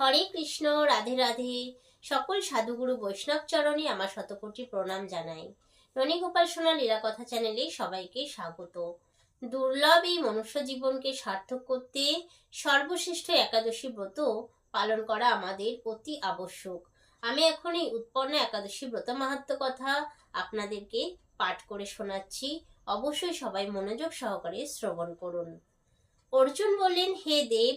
হরে কৃষ্ণ, রাধে রাধে। সকল সাধুগুরু বৈষ্ণব চরণে আমার শতকোটি প্রণাম জানাই। রণিগোপাল সোনা লীলা কথা চ্যানেলে সবাইকে স্বাগত। দুর্লভ এই মনুষ্য জীবনকে সার্থক করতে সর্বশ্রেষ্ঠ একাদশী ব্রত পালন করা আমাদের অতি আবশ্যক। আমি এখন এই উৎপন্ন একাদশী ব্রত মাহাত্ম কথা আপনাদেরকে পাঠ করে শোনাচ্ছি। অবশ্যই সবাই মনোযোগ সহকারে শ্রবণ করুন। অর্জুন বললেন, হে দেব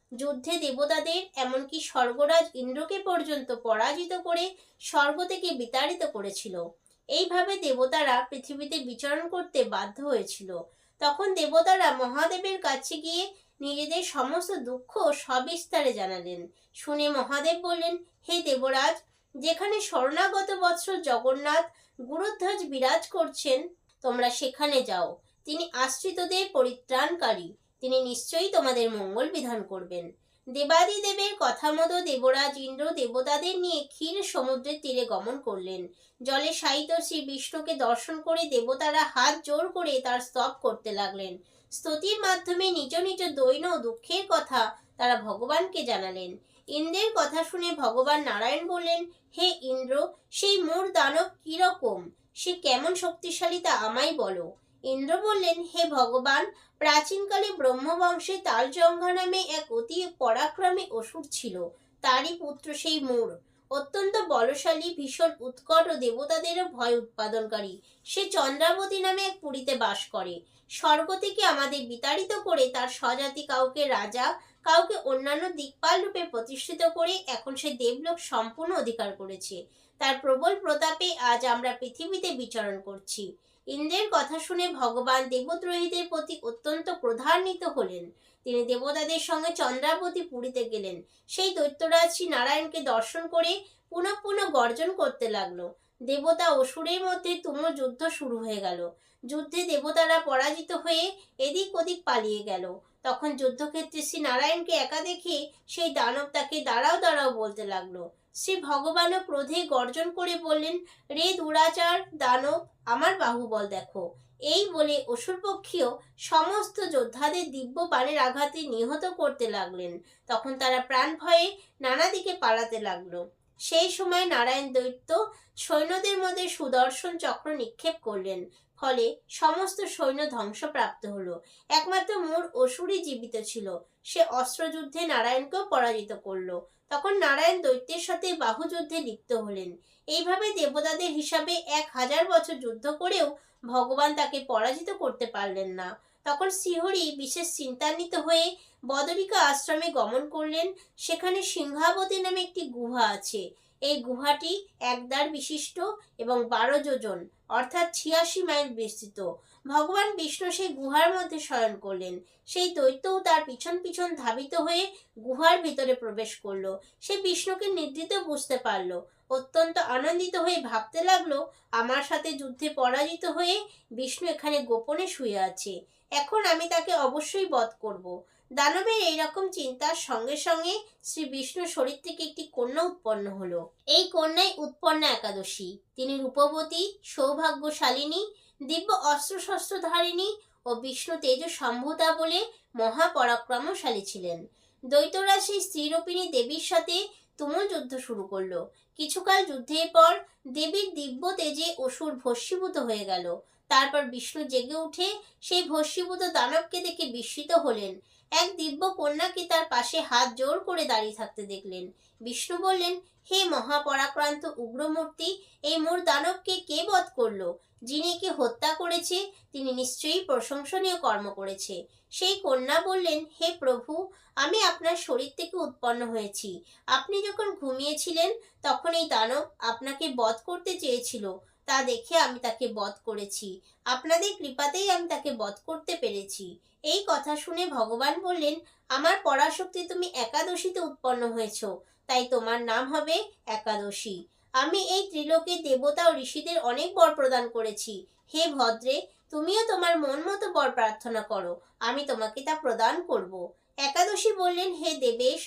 যুদ্ধে দেবতাদের, এমনকি স্বর্গরাজ ইন্দ্রকে পর্যন্ত পরাজিত করে স্বর্গ থেকে বিতাড়িত করেছিল। এইভাবে দেবতারা পৃথিবীতে বিচরণ করতে বাধ্য হয়েছিল। তখন দেবতারা মহাদেবের কাছে গিয়ে নিজেদের সমস্ত দুঃখ সবিস্তারে জানালেন। শুনে মহাদেব বললেন, হে দেবরাজ, যেখানে শরণাগত বৎসর জগন্নাথ গুরুধ্বজ বিরাজ করছেন, তোমরা সেখানে যাও। তিনি আশ্রিতদের পরিত্রাণকারী। তিনি নিশ্চয়ই তোমাদের মঙ্গল বিধান করবেন। দেবাদি দেবের কথা মতো দেবরাজ ইন্দ্র দেবতাদের নিয়ে ক্ষীর সমুদ্রের তীরে গমন করলেন। জলে শায়িত শ্রী বিষ্ণুকে দর্শন করে দেবতারা হাত জোর করে তার স্তব করতে লাগলেন। স্তুতির মাধ্যমে নিজ নিজ দৈন দুঃখের কথা তারা ভগবানকে জানালেন। ইন্দ্রের কথা শুনে ভগবান নারায়ণ বললেন, হে ইন্দ্র, সেই মূর দানব কীরকম? সে কেমন শক্তিশালী তা আমায় বলো। ইন্দ্র বললেন, হে ভগবান, প্রাচীনকালে ব্রহ্মবংশে তালজঙ্ঘা নামে এক অতি পরাক্রমী অসুর ছিল। তারই পুত্র সেই মূর। অত্যন্ত বলশালী, ভীষণ উৎকট ও দেবতাদেরও ভয় উৎপাদনকারী। সে চন্দ্রাবতী নামে এক পুরীতে বাস করে। স্বর্গ থেকে আমাদের বিতাড়িত করে তার স্বজাতি কাউকে রাজা, কাউকে অন্যান্য দিকপাল রূপে প্রতিষ্ঠিত করে এখন সে দেবলোক সম্পূর্ণ অধিকার করেছে। তার প্রবল প্রতাপে আজ আমরা পৃথিবীতে বিচরণ করছি। ইন্দ্রের কথা শুনে ভগবান দেবদ্রোহীদের প্রতি অত্যন্ত ক্রোধান্বিত হলেন। তিনি দেবতাদের সঙ্গে চন্দ্রাবতী পুরীতে গেলেন। সেই দৈত্যরাজ শ্রী নারায়ণকে দর্শন করে পুনঃ পুনঃ গর্জন করতে লাগল। দেবতা অসুরের মধ্যে তুমুল যুদ্ধ শুরু হয়ে গেল। যুদ্ধে দেবতারা পরাজিত হয়ে এদিক ওদিক পালিয়ে গেল। তখন যুদ্ধক্ষেত্রে শ্রী নারায়ণকে একা দেখে সেই দানব তাকে দাঁড়াও দাঁড়াও বলতে লাগল। শ্রী ভগবানও ক্রোধে গর্জন করে বললেন, রে দুরাচার, দানব, আমার বাহুবল দেখো। এই বলে অসুরপক্ষীয় সমস্ত যোদ্ধাদের দিব্য বাণের আঘাতে নিহত করতে লাগলেন। তখন তারা প্রাণ ভয়ে নানা দিকে পালাতে লাগল। সেই সময় নারায়ণ দৈত্য সৈন্যদের মধ্যে সুদর্শন চক্র নিক্ষেপ করলেন। ফলে সমস্ত সৈন্য ধ্বংসপ্রাপ্ত হলো। একমাত্র মূর অসুরই জীবিত ছিল। সে অস্ত্রযুদ্ধে নারায়ণকেও পরাজিত করল। তখন নারায়ণ দৈত্যের সাথে বাহুযুদ্ধে লিপ্ত হলেন। এইভাবে দেবতাদের হিসাবে এক হাজার বছর যুদ্ধ করেও ভগবান তাকে পরাজিত করতে পারলেন না। তখন শ্রীহরি বিশেষ চিন্তান্বিত হয়ে বদরিকা আশ্রমে গমন করলেন। সেখানে সিংহাবতী নামে একটি গুহা আছে। এই গুহাটি একদার বিশিষ্ট এবং বারো যোজন, অর্থাৎ ছিয়াশি মাইল বিস্তৃত। ভগবান বিষ্ণু সেই গুহার মধ্যে শয়ন করলেন। সেই দৈত্যও তার পিছন পিছন ধাবিত হয়ে গুহার ভিতরে প্রবেশ করল। সে বিষ্ণুকে নিদ্রিত বুঝতে পারল। অত্যন্ত আনন্দিত হয়ে ভাবতে লাগল, আমার সাথে যুদ্ধে পরাজিত হয়ে বিষ্ণু এখানে গোপনে শুয়ে আছে। এখন আমি তাকে অবশ্যই বধ করব। দানবের এইরকম চিন্তার সঙ্গে সঙ্গে শ্রী বিষ্ণুর শরীর থেকে একটি কন্যা উৎপন্ন হলো। এই কন্যাই উৎপন্না একাদশী। তিনি রূপবতী, সৌভাগ্যশালিনী, দিব্য অস্ত্রশস্ত্রধারিণী ও বিষ্ণু তেজ সম্ভূতা বলে মহাপরাক্রমশালী ছিলেন। দৈতরা সেই স্ত্রীরূপিণী দেবীর সাথে তুমুল যুদ্ধ শুরু করল। কিছুকাল যুদ্ধের পর দেবীর দিব্য তেজে অসুর ভস্মীভূত হয়ে গেল। তারপর বিষ্ণু জেগে উঠে সেই ভস্মীভূত দানবকে দেখে বিস্মিত হলেন। এক দিব্য কন্যাকে তার পাশে হাত জোর করে দাঁড়িয়ে থাকতে দেখলেন। বিষ্ণু বললেন, হে মহাপরাক্রান্ত উগ্রমূর্তি, এই মোর দানবকে কে বধ করল? যিনি একে হত্যা করেছে, তিনি নিশ্চয়ই প্রশংসনীয় কর্ম করেছে। সেই কন্যা বললেন, হে প্রভু, আমি আপনার শরীর থেকে উৎপন্ন হয়েছি। আপনি যখন ঘুমিয়েছিলেন, তখন এই দানব আপনাকে বধ করতে চেয়েছিল। তা দেখে আমি তাকে বধ করেছি। আপনাদের কৃপাতেই আমি তাকে বধ করতে পেরেছি। এই কথা শুনে ভগবান বললেন, আমার পরাশক্তি তুমি একাদশীতে উৎপন্ন হয়েছ, তাই তোমার নাম হবে একাদশী। আমি এই ত্রিলোকে দেবতা ও ঋষিদের অনেক বর প্রদান করেছি। হে ভদ্রে, তুমিও তোমার মন মতো বর প্রার্থনা করো, আমি তোমাকে তা প্রদান করব। একাদশী বললেন, হে দেবেশ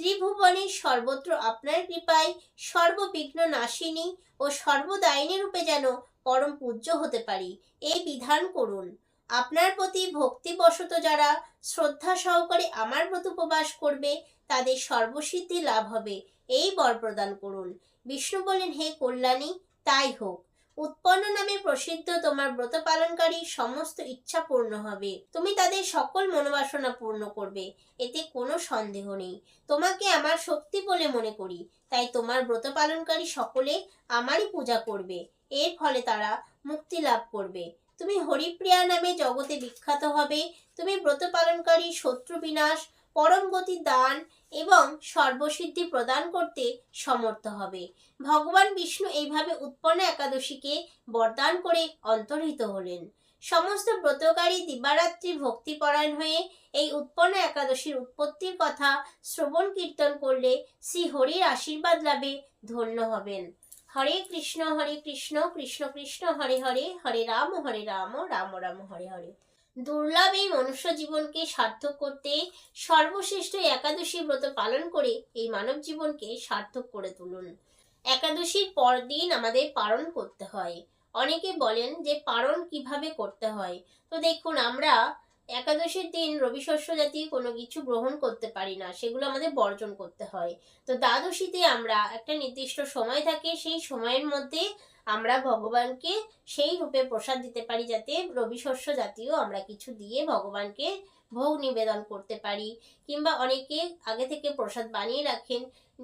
ত্রিভুবনের সর্বত্র আপনার কৃপায় সর্ববিঘ্ন নাশিনী ও সর্বদায়িনী রূপে যেন পরম পূজ্য হতে পারি, এই বিধান করুন। আপনার প্রতি ভক্তিবশত যারা শ্রদ্ধা সহকারে আমার ব্রত উপবাস করবে, তাদের সর্বসিদ্ধি লাভ হবে, এই বর প্রদান করুন। বিষ্ণু বলেন, হে কল্যাণী, তাই হোক। উৎপন্ন নামে প্রসিদ্ধ তোমার ব্রত পালনকারী সমস্ত ইচ্ছা পূর্ণ হবে। তুমি তাদের সকল মনোবাসনা পূর্ণ করবে, এতে কোনো সন্দেহ নেই। তোমাকে আমার শক্তি বলে মনে করি, তাই তোমার ব্রত পালনকারী সকলে আমারই পূজা করবে। এর ফলে তারা মুক্তি লাভ করবে। তুমি হরিপ্রিয়া নামে জগতে বিখ্যাত হবে। তুমি ব্রত পালনকারী শত্রু বিনাশ পরম গতি দান এবং সর্বসিদ্ধি প্রদান করতে সমর্থ হবে। ভগবান বিষ্ণু এইভাবে উৎপন্ন একাদশীকে বরদান করে অন্তর্হিত হলেন। সমস্ত ব্রতকারী দিবারাত্রি ভক্তিপরায়ণ হয়ে এই উৎপন্ন একাদশীর উৎপত্তির কথা শ্রবণ কীর্তন করলে শ্রী হরির আশীর্বাদ লাভে ধন্য হবেন। হরে কৃষ্ণ হরে কৃষ্ণ কৃষ্ণ কৃষ্ণ, হরে হরে হরে রাম হরে রাম রাম রাম, হরে হরে। দুর্লভ এই মনুষ্য জীবনকে সার্থক করতে সর্বশ্রেষ্ঠ একাদশী ব্রত পালন করে এই মানব জীবনকে সার্থক করে তুলুন। একাদশীর পরদিন আমাদের পালন করতে হয়। অনেকে বলেন যে পালন কীভাবে করতে হয়? তো দেখুন, আমরা একাদশীর দিন রবি শস্য জাতীয় কোনো কিছু গ্রহণ করতে পারি না, সেগুলো আমাদের বর্জন করতে হয়। তো দ্বাদশীতে আমরা একটা নির্দিষ্ট সময় থাকে, সেই সময়ের মধ্যে আমরা ভগবানকে সেই রূপে প্রসাদ দিতে পারি যাতে রবি শস্য জাতীয় আমরা কিছু দিয়ে ভগবানকে ভোগ নিবেদন করতে পারি। কিংবা অনেকে আগে থেকে প্রসাদ বানিয়ে রাখেন,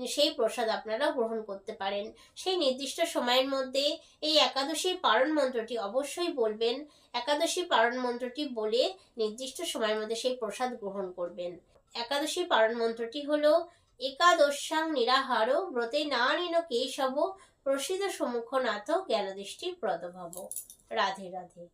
সেই প্রসাদ আপনারা গ্রহণ করতে পারেন। সেই নির্দিষ্ট সময়ের মধ্যে এই একাদশীর পারণ মন্ত্রটি অবশ্যই বলবেন। একাদশী পারণ মন্ত্রটি বলে নির্দিষ্ট সময়ের মধ্যে সেই প্রসাদ গ্রহণ করবেন। একাদশী পারণ মন্ত্রটি হলো একাদশাং নিরাহার, ব্রতে না নিন কেশব প্রসিদ্ধ সম্মুখনাথ জ্ঞানদৃষ্টি প্রদভব রাধে রাধে।